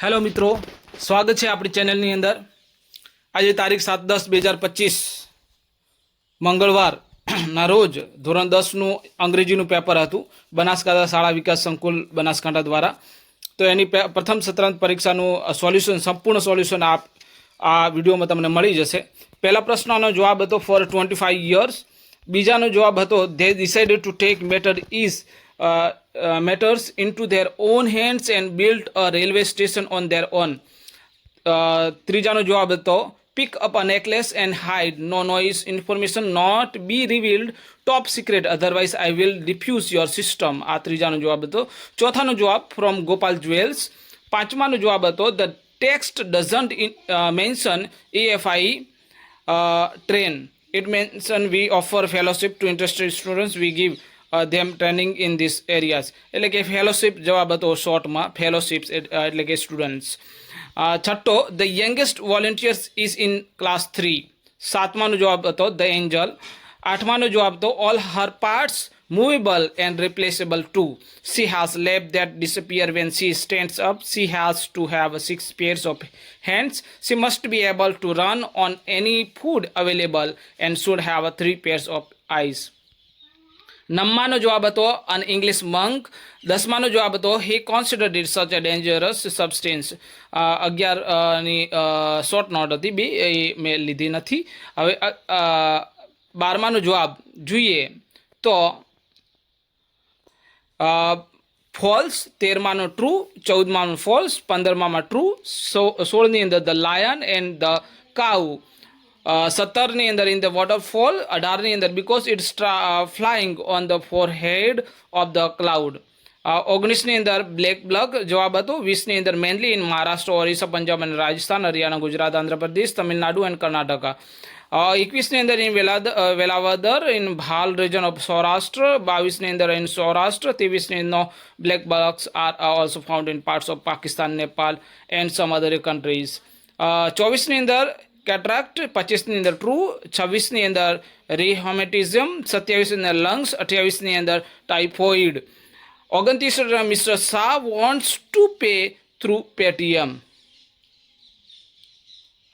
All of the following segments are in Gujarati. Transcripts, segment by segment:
હેલો મિત્રો, સ્વાગત છે આપણી ચેનલની અંદર. આજે તારીખ સાત દસ બે હજાર પચીસ મંગળવારના રોજ ધોરણ દસનું અંગ્રેજીનું પેપર હતું, બનાસકાંઠા શાળા વિકાસ સંકુલ બનાસકાંઠા દ્વારા. તો એની પ્રથમ સત્રાંત પરીક્ષાનું સોલ્યુશન, સંપૂર્ણ સોલ્યુશન આપ, આ વિડીયોમાં તમને મળી જશે. પહેલા પ્રશ્નનો જવાબ હતો ફોર ટ્વેન્ટી ફાઈવ યર્સ બીજાનો જવાબ હતો they decided to take matter is matters into their own hands and build a railway station on their own ત્રીજાનો જવાબ હતો pick up a necklace and hide no noise information not be revealed top secret otherwise I will diffuse your system આ ત્રીજાનો જવાબ હતો ચોથાનો જવાબ ફ્રોમ ગોપાલ જ્વેલ્સ પાંચમાનો જવાબ હતો the text doesn't mention AFI train it mention we offer fellowship to interested students we give them training in these areas એટલે કે ફેલોશિપ જવાબ હતો શોર્ટમાં ફેલોશિપ્સ એટલે કે સ્ટુડન્ટ્સ છઠ્ઠો the youngest volunteers is in class three સાતમાનો જવાબ હતો ધ એન્જલ આઠમાનો જવાબ હતો all her parts movable and replaceable to she has leg that disappear when she stands up she has to have six pairs of hands she must be able to run on any food available and should have three pairs of eyes નવમાનો જવાબ હતો અન ઇંગ્લિશ મંક દસમાનો જવાબ હતો he considered it such a dangerous substance અગિયારની short note હતી, બી, એ મેં લીધી નથી. હવે બારમાનો જવાબ જોઈએ તો ફોલ્સ તેરમાનો ટ્રુ ચૌદમાનો ફોલ્સ પંદરમામાં ટ્રુ સો, સોળની અંદર the lion and the cow સત્તરની અંદર ઇન ધ વોટરફોલ અઢારની અંદર because it's flying on the forehead of the cloud ઓગણીસની અંદર બ્લેક બ્લગ જવાબ હતો વીસની અંદર મેનલી ઇન મહારાષ્ટ્ર ઓરિસ્સા પંજાબ અને રાજસ્થાન હરિયાણા ગુજરાત આંધ્રપ્રદેશ તમિલનાડુ એન્ડ કર્ણાટકા એકવીસની અંદર ઇન વેલાદ અ, Velavadar in Bhal region of Saurashtra બાવીસની અંદર ઇન સૌરાષ્ટ્ર ત્રેવીસની નો black bucks are also found in parts of Pakistan Nepal and some other countries ચોવીસની અંદર કેટ્રાક્ટ પચીસની અંદર ટ્રુ છવ્વીસની અંદર રિહોમેટિઝમ સત્યાવીસની અંદર લંગ્સ અઠ્યાવીસની અંદર ટાઇફોઇડ ઓગણત્રીસ mister Shah wants to pay through Paytm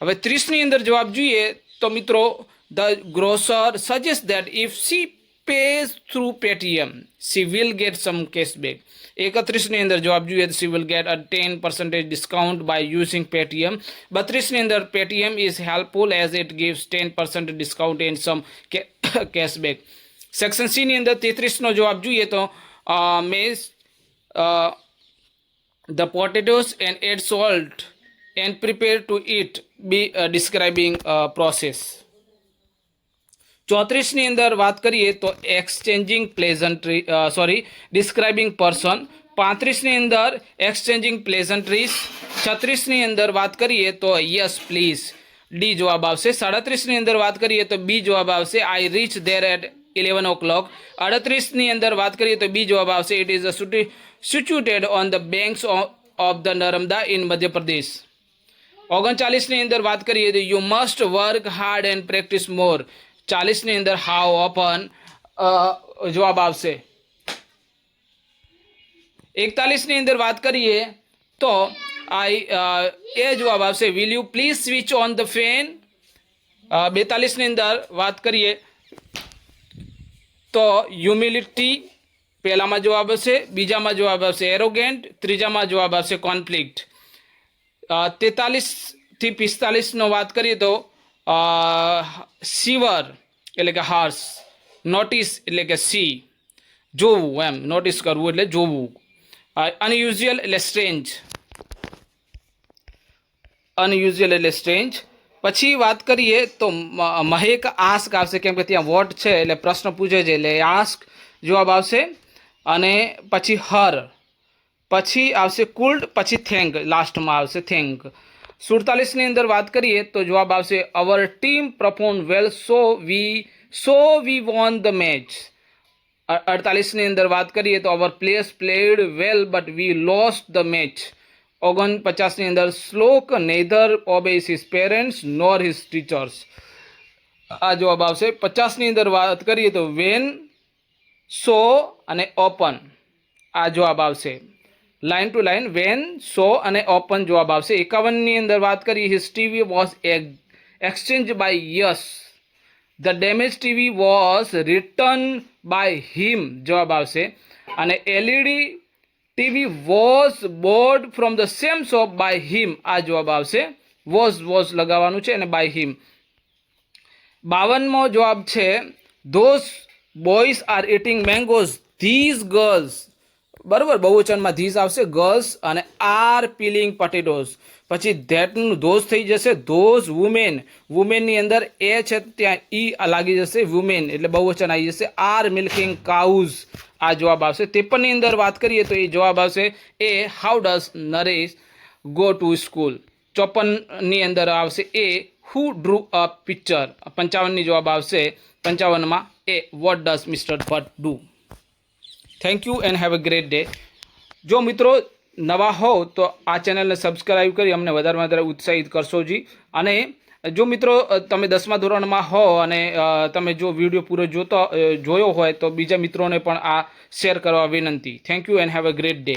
હવે ત્રીસની અંદર જવાબ જોઈએ તો મિત્રો the grocer suggest that if she pays through Paytm C will get some cashback એકત્રીસની અંદર જવાબ જોઈએ તો C will get a ten percentage discount by using Paytm બત્રીસની અંદર Paytm is helpful as it gives ten percent discount and some cashback section સીની અંદર તેત્રીસનો જવાબ જોઈએ તો maze the potatoes and add salt and prepare to eat be uh, describing uh, process ચોત્રીસની અંદર વાત કરીએ તો exchanging pleasantry sorry describing person પાંત્રીસની અંદર એક્સચેન્જિંગ પ્લેઝન્ટ્રીઝ છત્રીસની અંદર વાત કરીએ તો યસ પ્લીઝ ડી જવાબ આવશે સાડત્રીસની અંદર વાત કરીએ તો બી જવાબ આવશે I reach there at eleven o'clock અડત્રીસની અંદર વાત કરીએ તો બી જવાબ આવશે it is situated on the banks of the Narmada in Madhya Pradesh ઓગણચાલીસની અંદર વાત કરીએ તો you must work hard and practice more ચાલીસની અંદર હાઉ ઓપન જવાબ આવશે. એકતાલીસની અંદર વાત કરીએ તો આઈ એ જવાબ આવશે. Will you please switch on the fan બેતાલીસની અંદર વાત કરીએ તો હ્યુમિલિટી પહેલામાં જવાબ આવશે, બીજામાં જવાબ આવશે એરોગેન્ટ ત્રીજામાં જવાબ આવશે કોન્ફ્લિક્ટ તેતાલીસથી પિસ્તાલીસનો વાત કરીએ તો સિવર એટલે કે હાર્સ, નોટિસ એટલે કે સી, જોવું એમ, નોટિસ કરવું એટલે જોવું. અનયુઝ્યુઅલ એટલે સ્ટ્રેન્જ. અનયુઝ્યુઅલ એટલે સ્ટ્રેન્જ. પછી વાત કરીએ તો મહેક આસ્ક આવશે, કેમ કે ત્યાં વોટ છે, એટલે પ્રશ્ન પૂછે છે, એટલે આસ્ક જવાબ આવશે. અને પછી હર. પછી આવશે કુલ્ડ, પછી થેન્ક લાસ્ટમાં આવશે થેન્ક સુડતાલીસની અંદર વાત કરીએ તો જવાબ આવશે our team perform well so we so we won the match અડતાલીસની અંદર વાત કરીએ તો our players played well but we lost the match ઓગણપચાસની અંદર Shlok neither obeys his parents nor his teachers આ જવાબ આવશે. પચાસની અંદર વાત કરીએ તો વેન સો અને ઓપન આ જવાબ આવશે. Line to line when so અને ઓપન જવાબ આવશે. એકાવનની અંદર વાત કરીએ his TV was exchange by us the damage TV was return by him જવાબ આવશે. અને LED TV was bought from the same shop by him આ જવાબ આવશે. વોઝ વોઝ લગાવવાનું છે અને બાય હિમ બાવનમો જવાબ છે those boys are eating mangoes these girls બરાબર, બહુવચનમાં ધીઝ આવશે, ગર્લ્સ અને આર પીલિંગ પટેટોઝ. પછી ધેટનું ધોઝ થઈ જશે, ધોઝ વુમેન. વુમેનની અંદર એ છે, ત્યાં ઈ લાગી જશે, વુમેન. એટલે બહુવચન આવી જશે, આર મિલ્કિંગ કાઉઝ. આ જવાબ આવશે. ત્રેપનની અંદર વાત કરીએ તો એ જવાબ આવશે, એ how does Naresh go to school. ચોપનની અંદર આવશે, એ હુ ડ્રુ અ પિક્ચર. પંચાવનની જવાબ આવશે, પંચાવનમાં એ what does mister Bhatt do thank you and have a great day જો મિત્રો નવા હોવ તો આ ચેનલને સબસ્ક્રાઈબ કરી અમને વધારે વધારે ઉત્સાહિત કરશો જી. અને જો મિત્રો તમે દસમા ધોરણમાં હો અને તમે જો વીડિયો પૂરો જોતો જોયો હોય તો બીજા મિત્રોને પણ આ શેર કરવા વિનંતી. Thank you and have a great day